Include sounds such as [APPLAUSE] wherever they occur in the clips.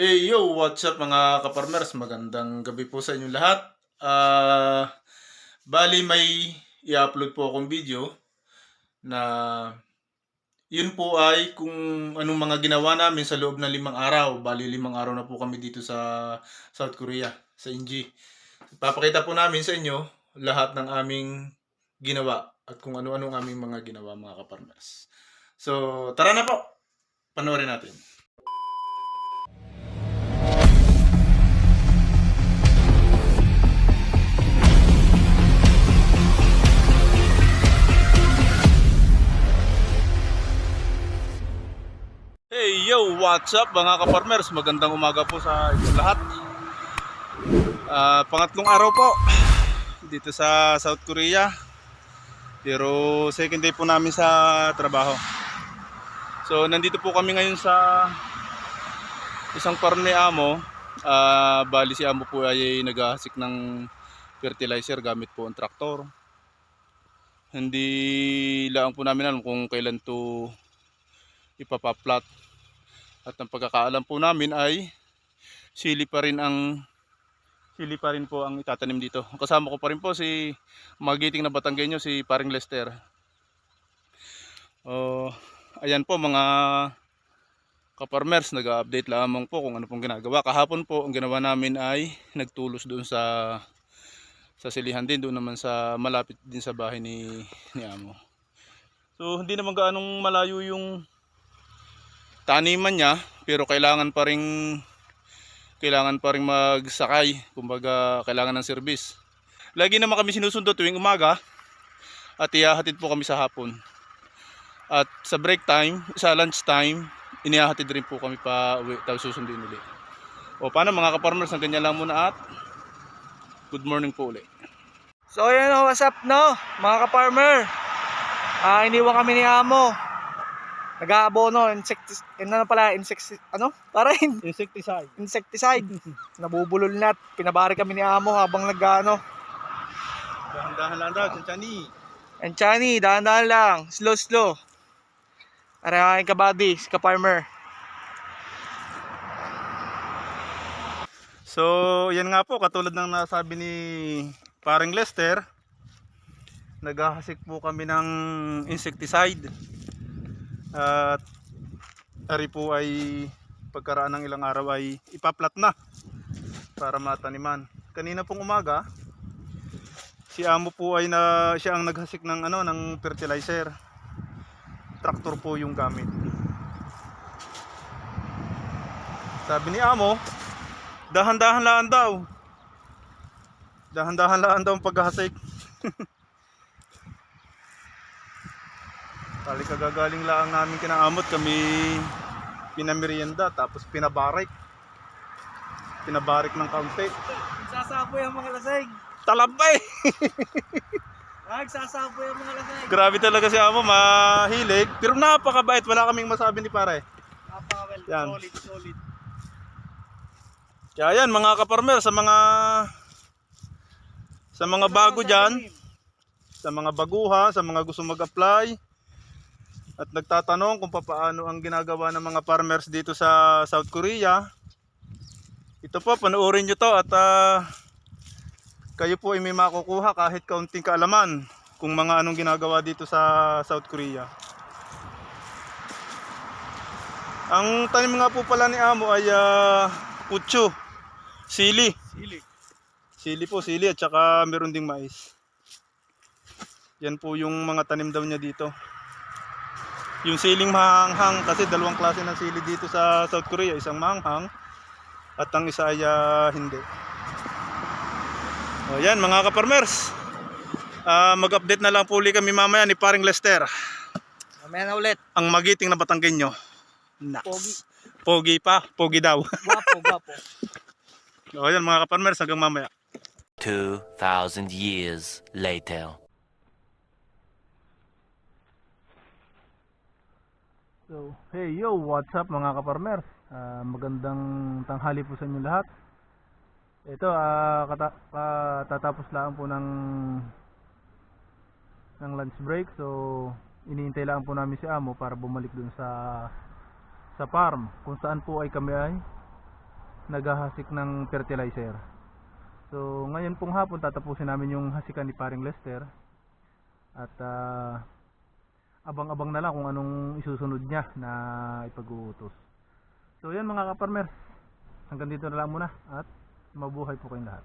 Hey yo, what's up mga kaparmers? Magandang gabi po sa inyong lahat. Ah, bali may i-upload po akong video na yun po ay kung anong mga ginawa namin sa loob ng limang araw. Bali limang araw na po kami dito sa South Korea, sa Inji. Papakita po namin sa inyo lahat ng aming ginawa at kung ano-ano ang aming mga ginawa mga kaparmers. So, tara na po. Panoorin natin. What's up mga kaparmers? Magandang umaga po sa inyong lahat. Ah, pangatlong araw po dito sa South Korea. Pero second day po namin sa trabaho. So nandito po kami ngayon sa isang farm ni Amo. Ah, bali si Amo po ay naghahasik ng fertilizer gamit po ang traktor. Hindi lang po namin alam kung kailan to ipapaplat. At ang pagkakaalam po namin ay sili pa rin ang sili pa rin po ang itatanim dito. Kasama ko pa rin po si magiting na Batanggenyo si Paring Lester. Oh, ayan po mga kaparmers, nag-update lamang po kung ano pong ginagawa. Kahapon po ang ginawa namin ay nagtulos doon sa sa silihan din doon naman sa malapit din sa bahay ni ni Amo. So hindi naman gaanong malayo yung taniman niya pero kailangan pa ring kailangan pa ring magsakay. Kumbaga kailangan ng service lagi naman kami sinusundo tuwing umaga at ihahatid po kami sa hapon. At sa break time sa lunch time inihahatid rin po kami pa uwi tapos susundin ulit. O paano mga kaparmers na ganyan lang muna at good morning po ulit. So ayan o, what's up no, mga ka-farmer. Ah, iniwan kami ni Amo. Nag-aabono, insect, ano na pala, insect, ano? Para in, insecticide insecticide. [LAUGHS] Nabubulol na at pinabari kami ni Amo habang nag-ano. dahan-dahan lang daw Chanchani And Chani, dahan-dahan lang, slow slow. Para aking kabady, si ka-farmer. So, yan nga po, katulad ng nasabi ni paring Lester, naghahasik po kami ng insecticide. At ari po ay pagkaraan ng ilang araw ay ipaplat na para mataniman. Kanina pong umaga, si Amo po ay na siya ang naghasik ng ano ng fertilizer. Traktor po yung gamit. Sabi ni Amo, dahan-dahan lang daw. Dahan-dahan lang daw ang paghahasik. [LAUGHS] Kali kagagaling lang namin kinaamot kami pinamerienda tapos pinabarik. Pinabarik ng kaunti. Nagsasapoy ang mga lasing. Talabay! [LAUGHS] Nagsasapoy ang mga lasing. Grabe talaga si Amo, mahilig. Pero napakabait, wala kaming masabi ni pare. Napaka-well, Yan. solid, solid. Kaya yan mga kaparmer sa mga sa mga bago diyan, sa mga baguha, sa mga gusto mag-apply at nagtatanong kung paano ang ginagawa ng mga farmers dito sa South Korea. Ito po, panoorin nyo to at ah, kayo po ay may makukuha kahit kaunting kaalaman kung mga anong ginagawa dito sa South Korea. Ang tanim nga po pala ni Amo ay uh, sili. Sili. Sili po, sili at saka meron ding mais. Yan po yung mga tanim daw niya dito. Yung siling mahanghang kasi dalawang klase ng sili dito sa South Korea, isang mahanghang at ang isa ay ah, hindi. O yan mga kaparmers. Ah, mag-update na lang po uli kami mamaya ni paring Lester, Mamaya na ulit. ang magiting na Batanggenyo. Naks. Pogi. Pogi pa, pogi daw. Gwapo, gwapo. [LAUGHS] o yan mga kaparmers hanggang mamaya. 2,000 years later. So, hey yo, what's up mga kaparmers? Ah, magandang tanghali po sa inyo lahat. Ito, ah kata- katatapos lang po ng ng lunch break. So, iniintay lang po namin si Amo para bumalik dun sa sa farm kung saan po ay kami ay naghahasik ng fertilizer. So ngayon pong hapon tatapusin namin yung hasikan ni paring Lester at ah, abang-abang na lang kung anong isusunod niya na ipag-uutos. So yan mga kaparmers, hanggang dito na lang muna at mabuhay po kayong lahat.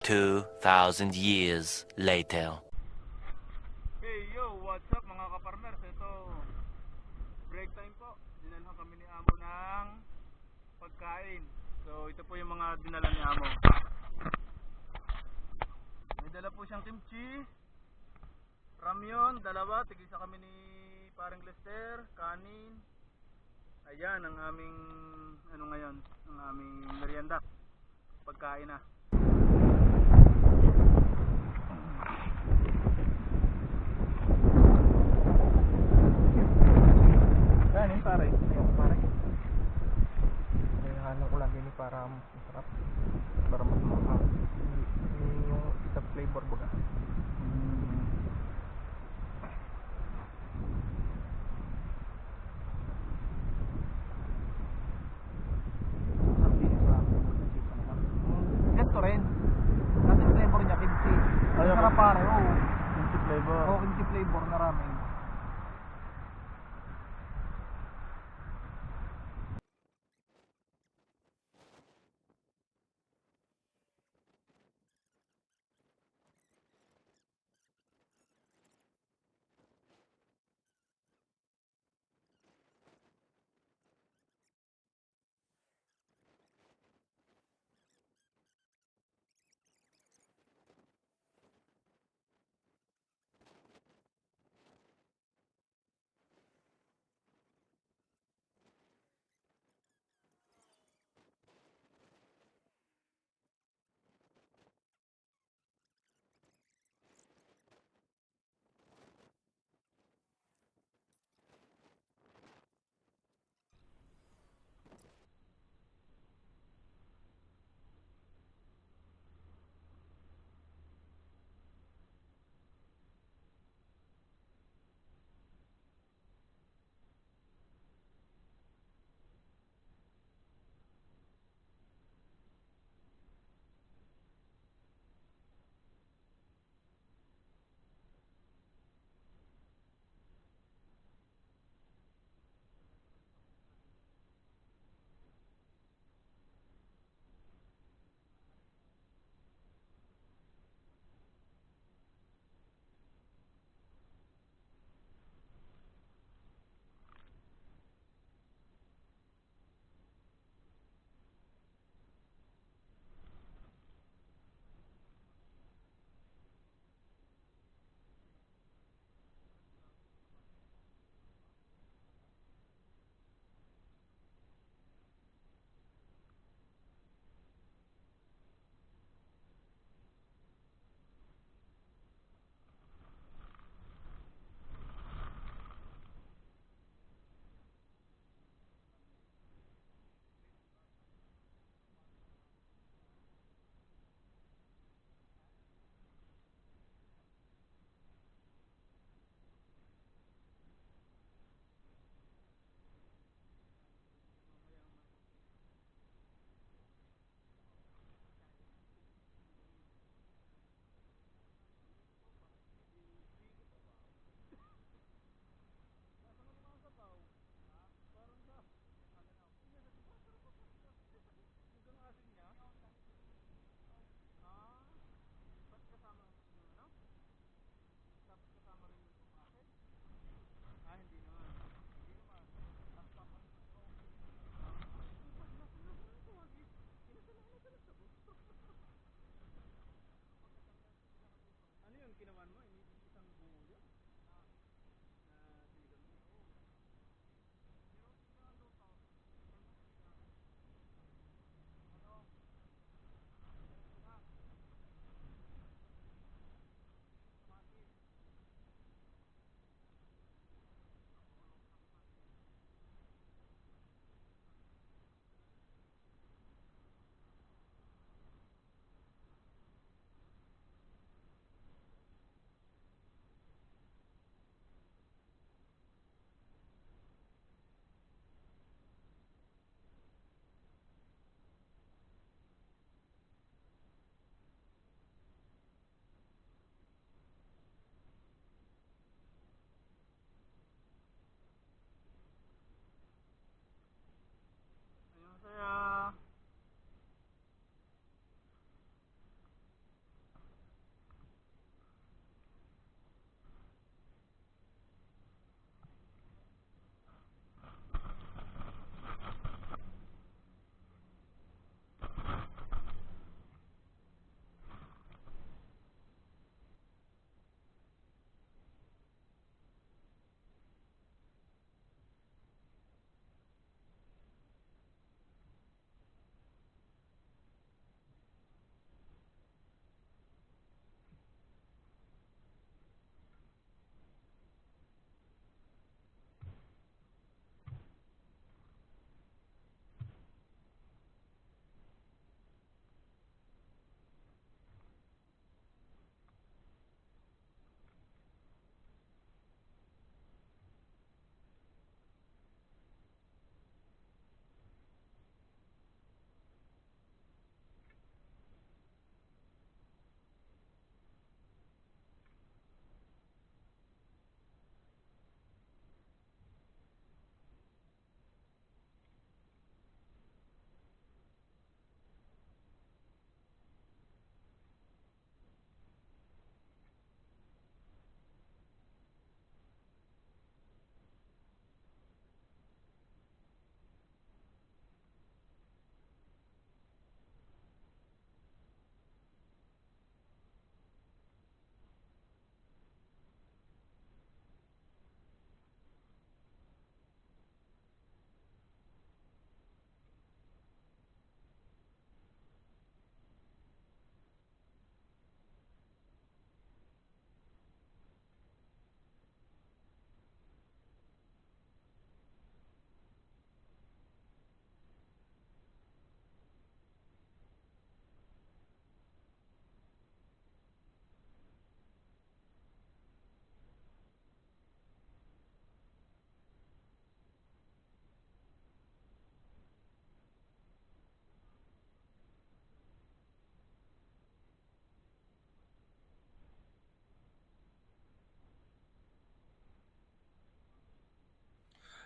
Two thousand years later. Hey yo, what's up mga kaparmers? Ito, break time po. Dinalhan kami ni Amo ng pagkain. So ito po yung mga dinala ni Amo. May dala po siyang kimchi, ramyon, dalawa, tigisa kami ni parang Lester, kanin. Ayan ang aming ano ngayon, ang aming merienda. Pagkain na. pare. Ayun, pare. Hinahanap ko lang din para mas masarap. Para mas masarap. Yung sa flavor baga. Mm. Ito rin. Kasi flavor niya, kimchi. Masarap pare, oo. Kimchi flavor. Oo, kimchi flavor na ramen.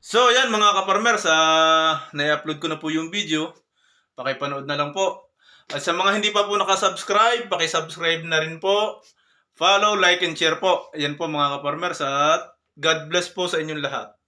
So, yan mga kaparmer, sa na-upload ko na po yung video. Pakipanood na lang po. At sa mga hindi pa po nakasubscribe, pakisubscribe na rin po. Follow, like, and share po. Yan po mga kaparmer. At God bless po sa inyong lahat.